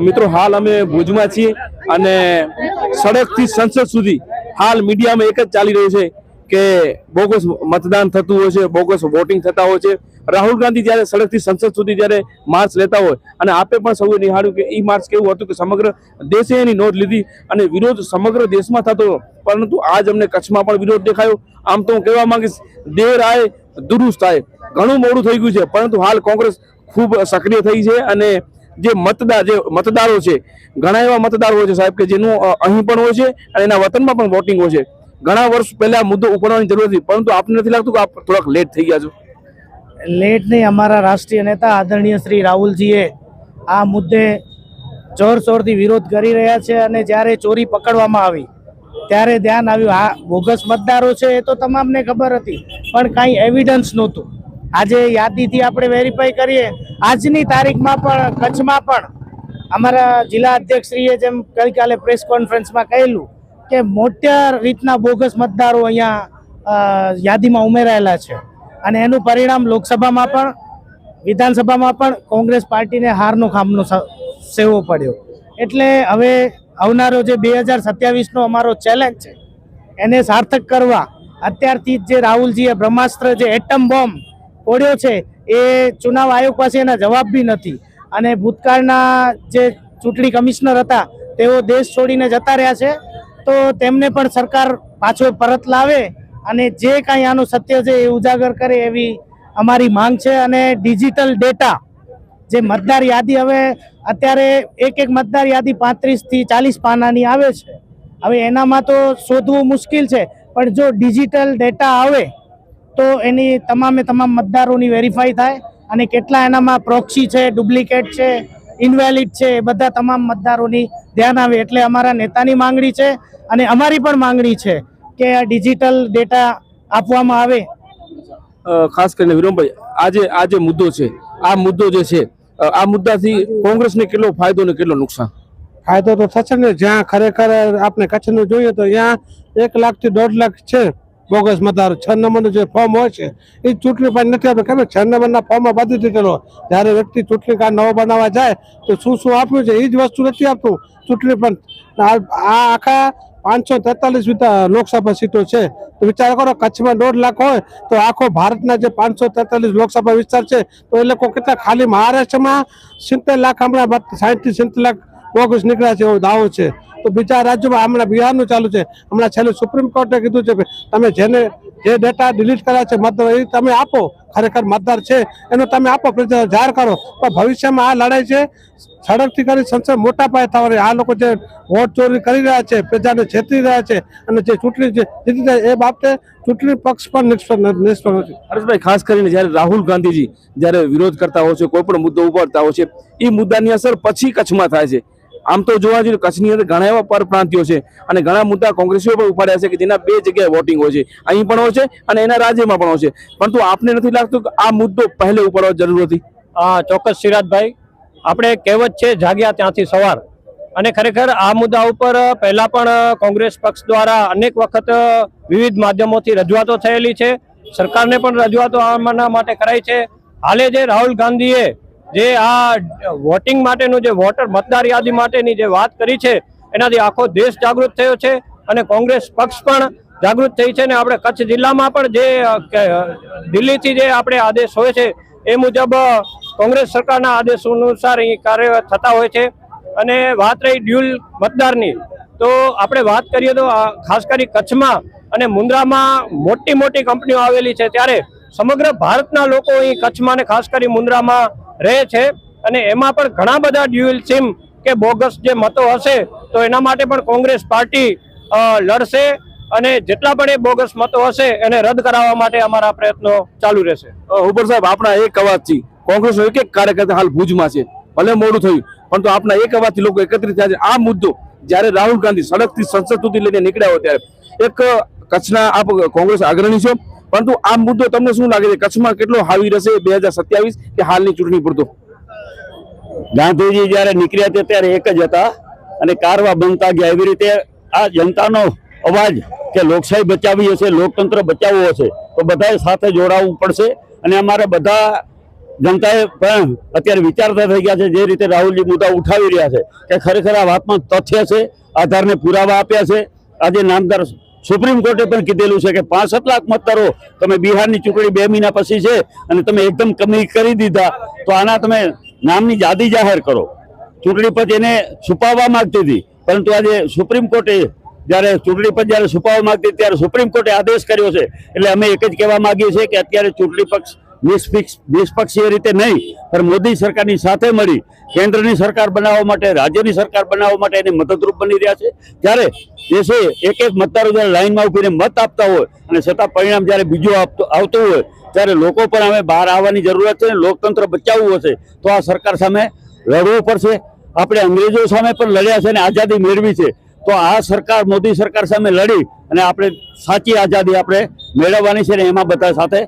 મિત્રો, હાલ અમે ભુજમાં છીએ અને સડકથી સંસદ સુધી હાલ મીડિયામાં એક જ ચાલી રહ્યું છે. કે બોગસ મતદાન થતું હોય છે બોગસ વોટિંગ થતા હોય છે. રાહુલ ગાંધી જ્યારે સડકથી સંસદ સુધી જ્યારે માર્ચ લેતા હોય અને આપે પણ સૌએ નિહાળ્યું કે એ માર્ચ કેવું હતું કે સમગ્ર દેશે એની નોંધ લીધી અને વિરોધ સમગ્ર દેશમાં થતો પરંતુ આજ અમને કચ્છમાં પણ વિરોધ દેખાયો. આમ તો હું કહેવા માંગીશ દેર આય દુરુસ્ત આય ઘણું મોડું થઈ ગયું છે, પરંતુ હાલ કોંગ્રેસ ખૂબ સક્રિય થઈ છે અને જે મતદાર જે મતદારો છે, ઘણા એવા મતદારો હોય છે સાહેબ કે જેનું અહીં પણ હોય છે અને એના વતનમાં પણ વોટિંગ હોય છે. ઘણા વર્ષ પહેલા મુદ્દો ઉપાડવાની જરૂર હતી, પરંતુ આપને નથી લાગતું કે આપ થોડાક લેટ થઈ ગયા છો? લેટ નહીં, અમારા રાષ્ટ્રીય નેતા આદરણીય શ્રી રાહુલજીએ આ મુદ્દે જોરશોરથી વિરોધ કરી રહ્યા છે અને જ્યારે ચોરી પકડવામાં આવી, ત્યારે ધ્યાન આવ્યું આ બોગસ મતદારો છે એ તો તમામને ખબર હતી, પણ કાંઈ એવિડન્સ નહોતું. આજે યાદીથી આપણે વેરીફાઈ કરીએ, આજની તારીખમાં પણ, કચ્છમાં પણ અમારા જિલ્લા અધ્યક્ષશ્રીએ જેમ ગઈકાલે પ્રેસ કોન્ફરન્સમાં કહેલું કે મોટા રીતના બોગસ મતદારો અહીંયા યાદીમાં ઉમેરાયેલા છે. અને એનું પરિણામ લોકસભામાં પણ, વિધાનસભામાં પણ કોંગ્રેસ પાર્ટીને હારનો ખામનો સેવો પડ્યો. એટલે હવે આવનારો જે બે હજાર સત્યાવીસનો અમારો ચેલેન્જ છે, એને સાર્થક કરવા અત્યારથી જ રાહુલજીએ બ્રહ્માસ્ત્ર જે એટમ બોમ્બ ફોડ્યો છે, એ ચુનાવ આયોગ પાસે એના જવાબ બી નથી. અને ભૂતકાળના જે ચૂંટણી કમિશનર હતા, તેઓ દેશ છોડીને જતા રહ્યા છે. તો તેમને પણ સરકાર પાછો પરત લાવે અને જે કાંઈ આનું સત્ય છે એ ઉજાગર કરે એવી અમારી માંગ છે અને ડિજિટલ ડેટા જે મતદાર યાદી હવે અત્યારે એક એક મતદાર યાદી પાંત્રીસથી ચાલીસ પાનાની આવે છે. હવે એનામાં તો શોધવું મુશ્કેલ છે, પણ જો ડિજિટલ ડેટા આવે તો એની તમામે તમામ મતદારોની વેરીફાઈ થાય અને કેટલા એનામાં પ્રોક્સી છે, ડુપ્લિકેટ છે, ઇનવેલિડ છે, એ બધા તમામ મતદારોની ધ્યાન આવે. એટલે અમારા નેતાની માંગણી છે અને અમારી પણ માંગણી છે કે આ ડિજિટલ ડેટા આપવામાં આવે. ખાસ કરીને વિરમભાઈ આજે આ જે મુદ્દો છે આ મુદ્દો જે છે આ મુદ્દાથી કોંગ્રેસને કેટલો ફાયદો ને કેટલો નુકસાન? ફાયદો તો થશે ને જ્યાં ખરેખર આપણે કચ્છનું જોઈએ તો ત્યાં એક લાખથી દોઢ લાખ છે બોગસ મતદારો. છ નંબરનું જે ફોર્મ હોય છે એ ચૂંટણી પણ નથી આપણે ખબર? છ નંબરના ફોર્મમાં બધી ડિટેલ જ્યારે વ્યક્તિ ચૂંટણી કાર્ડ નવો બનાવવા જાય તો શું શું આપ્યું છે? એ જ વસ્તુ નથી આપતું. ચૂંટણી પણ આ આ આખા પાંચસો તેતાલીસ લોકસભા સીટો છે. તો વિચાર કરો, કચ્છમાં દોઢ લાખ હોય તો આખો ભારતના જે પાંચસો તેતાલીસ લોકસભા વિસ્તાર છે, તો એ લોકો કેટલા ખાલી મહારાષ્ટ્રમાં સિત્તેર લાખ, હમણાં સાઠથી સિત્તેર લાખ બોગસ નીકળ્યા છે એવો દાવો છે. તો બીજા રાજ્યોમાં હમણાં બિહારનું ચાલુ છે. હમણાં છેલ્લું સુપ્રીમ કોર્ટે કીધું છે કે તમે જેને જે ડેટા ડિલીટ કર્યા છે મતદાર, એ તમે આપો. ખરેખર મતદાર છે, એનો તમે આપો, પ્રજા જાહેર કરો. પણ ભવિષ્યમાં આ લડાઈ છે સડકથી કરી સંસદ મોટા પાયે થવાની. આ લોકો જે વોટ ચોરી કરી રહ્યા છે, પ્રજાને છેતરી રહ્યા છે અને જે ચૂંટણી જે જીતી એ બાબતે ચૂંટણી પક્ષ પણ નિષ્ફળ નિષ્ફળ હર્ષભાઈ ખાસ કરીને જ્યારે રાહુલ ગાંધીજી જ્યારે વિરોધ કરતા હોય છે, કોઈ પણ મુદ્દો ઉપાડતા હોય છે, એ મુદ્દાની અસર પછી કચ્છમાં થાય છે. આમ તો જોવા જઈએ કચ્છની અંદર ઘણા એવા પરપ્રાંતિયો છે અને ઘણા મુદ્દા કોંગ્રેસીઓ પણ ઉપાડ્યા છે કે જેના બે જગ્યાએ વોટિંગ હોય છે. અહીં પણ હોય છે અને એના રાજ્યમાં પણ હોય છે. પરંતુ આપને નથી લાગતું કે આ મુદ્દો પહેલે ઉપાડવા જરૂર હતી? હા, ચોક્કસ સિરાજભાઈ. આપણે કહેવત છે, જાગ્યા ત્યાંથી સવાર. અને ખરેખર આ મુદ્દા ઉપર પહેલાં પણ કોંગ્રેસ પક્ષ દ્વારા અનેક વખત વિવિધ માધ્યમોથી રજૂઆતો થયેલી છે. સરકારને પણ રજૂઆતો આમાંના માટે કરાઈ છે. હાલે જે રાહુલ ગાંધીએ જે આ વોટિંગ માટેનું જે વોટર મતદાર યાદી માટેની જે વાત કરી છે, એનાથી આખો દેશ જાગૃત થયો છે અને કોંગ્રેસ પક્ષ પણ જાગૃત થઈ છે ને આપણે કચ્છ જિલ્લામાં પણ જે દિલ્હીથી જે આપણે આદેશ હોય છે, એ મુજબ કોંગ્રેસ સરકારના આદેશ અનુસાર અહીં કાર્ય થતા હોય છે. અને વાત રહી ડ્યુલ મતદારની, તો આપણે વાત કરીએ તો ખાસ કરી કચ્છમાં અને મુન્દ્રામાં મોટી મોટી કંપનીઓ આવેલી છે. ત્યારે સમગ્ર ભારતના લોકો અહીં કચ્છમાં અને ખાસ કરી મુન્દ્રામાં રહે છે. અને એમાં પણ ઘણા બધા ડ્યુઅલ સિમ કે બોગસ જે મતો હશે, તો એના માટે પણ કોંગ્રેસ પાર્ટી લડશે. અને જેટલા પણ એ બોગસ મતો હશે, એને રદ કરાવવા માટે અમારા પ્રયત્નો ચાલુ રહેશે. ઉપર સાહેબ આપણા એક અવાજથી. કોંગ્રેસનો એક એક કાર્યકર્તા હાલ ભુજમાં છે. ભલે મોડું થયું પરંતુ આપણા એક અવાજથી લોકો એકત્રિત થયા છે. આ મુદ્દો જ્યારે રાહુલ ગાંધી સડકથી સંસદ સુધી લઈને નીકળ્યા હોય ત્યારે, એક કચ્છના આપ કોંગ્રેસ અગ્રણી છો પરંતુ આ મુદ્દો તમને શું લાગે છે? કચ્છમાં કેટલો હાવી રહેશે બે હજાર સત્યાવીસ કે હાલની ચૂંટણી પૂરતો? ગાંધીજી જ્યારે નીકળ્યા હતા ત્યારે એક જ હતા અને કારવા બનતા ગયા. એવી રીતે આ જનતાનો અવાજ કે લોકશાહી બચાવી હશે, લોકતંત્ર બચાવવું હશે, તો બધાએ સાથે જોડાવવું પડશે. અને અમારે બધા જનતાએ પણ અત્યારે વિચારતા થઈ ગયા છે જે રીતે રાહુલજી મુદ્દા ઉઠાવી રહ્યા છે કે ખરેખર આ વાતમાં તથ્ય છે, આધારને પુરાવા આપ્યા છે. આજે નામદાર સુપ્રીમ કોર્ટે પણ કીધેલું છે કે પાસઠ લાખ મતદારો તમે બિહારની ચૂંટણી બે મહિના પછી છે અને તમે એકદમ કમી કરી દીધા, તો આના તમે નામની યાદી જાહેર કરો. ચૂંટણી પછી એને છુપાવવા માંગતી હતી, પરંતુ આજે સુપ્રીમ કોર્ટે જ્યારે ચૂંટણી પંચ જ્યારે છુપાવવા માંગતી ત્યારે સુપ્રીમ કોર્ટે આદેશ કર્યો છે. એટલે અમે એક જ કહેવા માગીએ છીએ કે અત્યારે ચૂંટણી પક્ષ નિષ્પક્ષ નિષ્પક્ષીય રીતે નહીં, પણ મોદી સરકારની સાથે મળી કેન્દ્રની સરકાર બનાવવા માટે, રાજ્યની સરકાર બનાવવા માટે એને મદદરૂપ બની રહ્યા છે. ત્યારે દેશે એક એક મતદારો જ્યારે લાઈનમાં ઉભીને મત આપતા હોય અને છતાં પરિણામ જ્યારે બીજું આવતું હોય, ત્યારે લોકો પણ હવે બહાર આવવાની જરૂરત છે લોકતંત્ર બચાવવું હશે, તો આ સરકાર સામે લડવું પડશે. આપણે અંગ્રેજો સામે પણ લડ્યા છે અને આઝાદી મેળવી છે. તો આ સરકાર, મોદી સરકાર સામે લડી અને આપણે સાચી આઝાદી આપણે મેળવવાની છે ને એમાં બધા સાથે.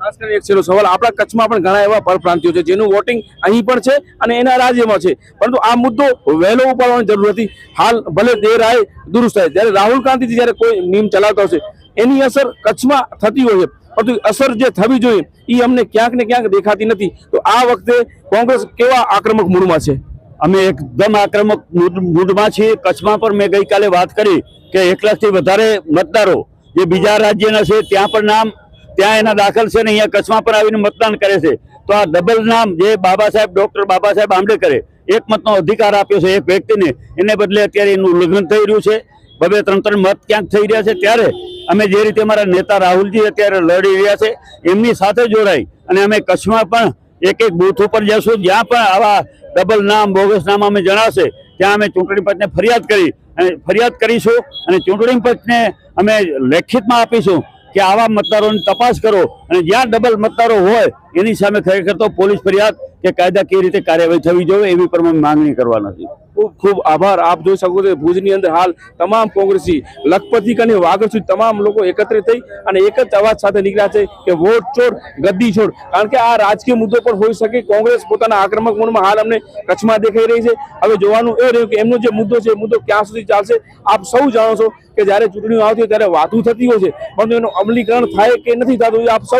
ખાસ કરીને એક છેલ્લો સવાલ, આપણા કચ્છમાં પણ ઘણા એવા પરપ્રાંતિઓ છે જેનું વોટિંગ અહીં પણ છે અને એના રાજ્યમાં છે. પરંતુ આ મુદ્દો વહેલો ઉપાડવાની જરૂર હતી. હાલ ભલે તે રાય દુરુસ્ત થાય. જ્યારે રાહુલ ગાંધીજી જ્યારે કોઈ નિયમ ચલાવતા હશે, એની અસર કચ્છમાં થતી હોય છે. પરંતુ અસર જે થવી જોઈએ એ અમને ક્યાંક ને ક્યાંક દેખાતી નથી. તો આ વખતે કોંગ્રેસ કેવા આક્રમક મૂડમાં છે? અમે એકદમ આક્રમક મૂડ- મૂડમાં છીએ. કચ્છમાં પણ મેં ગઈકાલે વાત કરી કે એક લાખથી વધારે મતદારો જે બીજા રાજ્યના છે, ત્યાં પણ નામ, ત્યાં એના દાખલ છે ને અહીંયા કચ્છમાં પણ આવીને મતદાન કરે છે. તો આ ડબલ નામ જે બાબા સાહેબ, ડૉક્ટર બાબા સાહેબ આંબેડકરે એક મતનો અધિકાર આપ્યો છે એક વ્યક્તિને. એને બદલે અત્યારે એનું ઉલ્લંઘન થઈ રહ્યું છે. બબે ત્રણ ત્રણ મત ક્યાંક થઈ રહ્યા છે. ત્યારે અમે જે રીતે અમારા નેતા રાહુલજી અત્યારે લડી રહ્યા છે. એમની સાથે જોડાઈ અને અમે કચ્છમાં પણ એક એક બૂથ ઉપર જશું જ્યાં પણ આવા ડબલ નામ બોગસ નામ અમે જણાશે, ત્યાં અમે ચૂંટણી પંચને ફરિયાદ કરી, અને ફરિયાદ કરીશું, અને ચૂંટણી પંચને અમે લેખિતમાં આપીશું કે આવા મતદારોની તપાસ કરો અને જ્યાં ડબલ મતદારો હોય, એની સામે ખરેખર તો પોલીસ ફરિયાદ કે કાયદાકીય રીતે કાર્યવાહી થવી જોઈએ એવી પણ માંગણી કરવાના છીએ ખૂબ ખૂબ આભાર. આપ જોઈ શકો છો ભુજની અંદર હાલ તમામ કોંગ્રેસી લખપતિક અને વાગડ સુધી તમામ લોકો એકત્રિત થઈ અને એક જ અવાજ સાથે નીકળ્યા છે કે વોટ છોડ ગદ્દી છોડ કારણ કે આ રાજકીય મુદ્દો પણ હોઈ શકે. કોંગ્રેસ પોતાના આક્રમક મૂળમાં હાલ અમને કચ્છમાં દેખાઈ રહી છે. હવે જોવાનું એ રહ્યું કે એમનો જે મુદ્દો છે મુદ્દો ક્યાં સુધી ચાલશે? આપ સૌ જાણો છો કે જ્યારે ચૂંટણીઓ આવતી હોય ત્યારે વાતું થતી હોય છે. પરંતુ એનું અમલીકરણ થાય કે નથી થતું આપ સૌ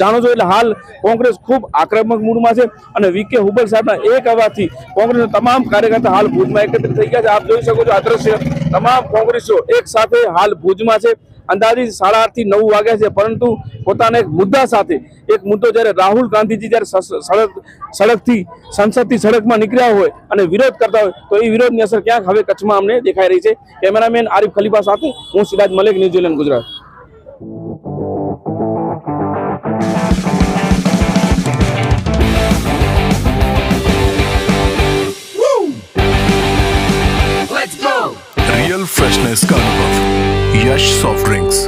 જાણો છો એટલે હાલ કોંગ્રેસ ખૂબ આક્રમક મૂડમાં છે અને વીકે હુબલ સાહેબના એક અવાજથી કોંગ્રેસના તમામ કાર્યકર્તા હાલ ભુજમાં એકત્રિત થઈ ગયા છે. આપ જોઈ શકો છો આ દ્રશ્ય તમામ કોંગ્રેસીઓ એક સાથે હાલ ભુજમાં છે. અંદાજિત સાડા આઠથી નવ વાગ્યા છે, પરંતુ પોતાના એક મુદ્દા સાથે, એક મુદ્દો જ્યારે રાહુલ ગાંધીજી જ્યારે સડક, સડકથી, સંસદથી સડકમાં નીકળ્યા હોય અને વિરોધ કરતા હોય, તો એ વિરોધની અસર ક્યાંક હવે કચ્છમાં અમને દેખાઈ રહી છે. કેમેરામેન આરિફ ખલીફા સાથે હું Siraj Malik New Zealand Gujarat. fresh soft drinks.